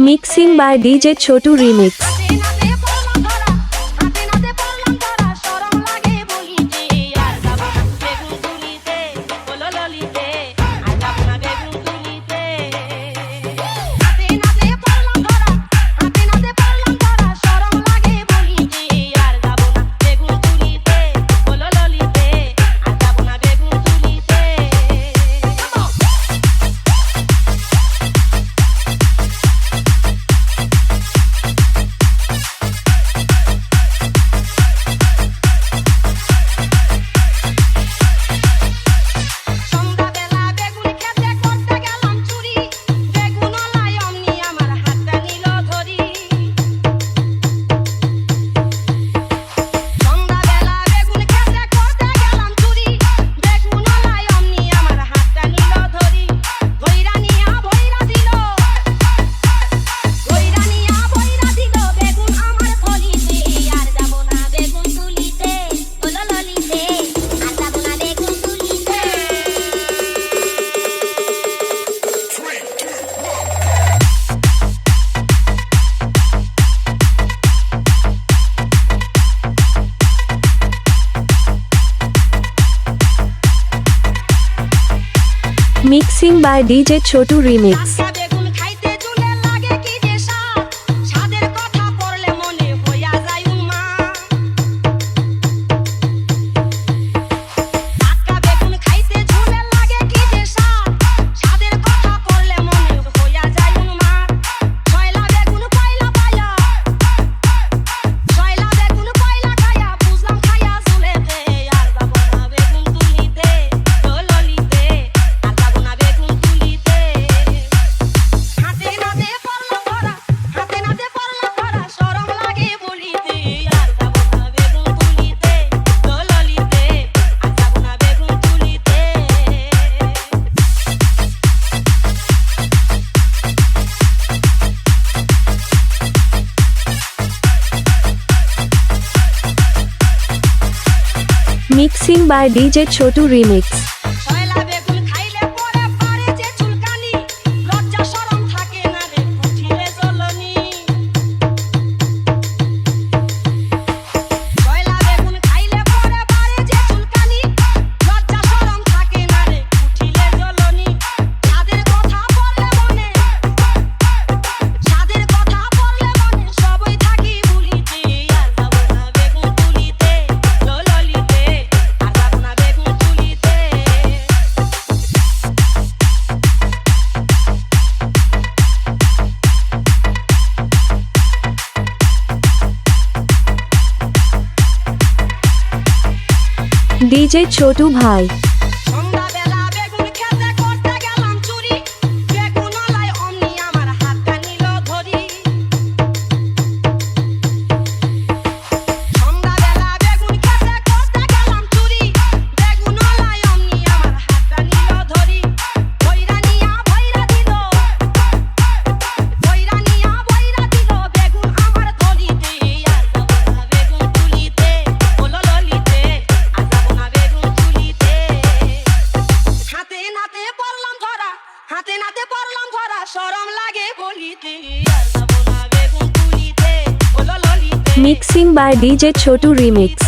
Mixing by DJ Chhotu remix mixing by DJ Chhotu remix mixing by DJ Chhotu remix DJ Chhotu भाई। পেলাম ধরা সরম লাগে বলিতে mixing by DJ Chhotu remix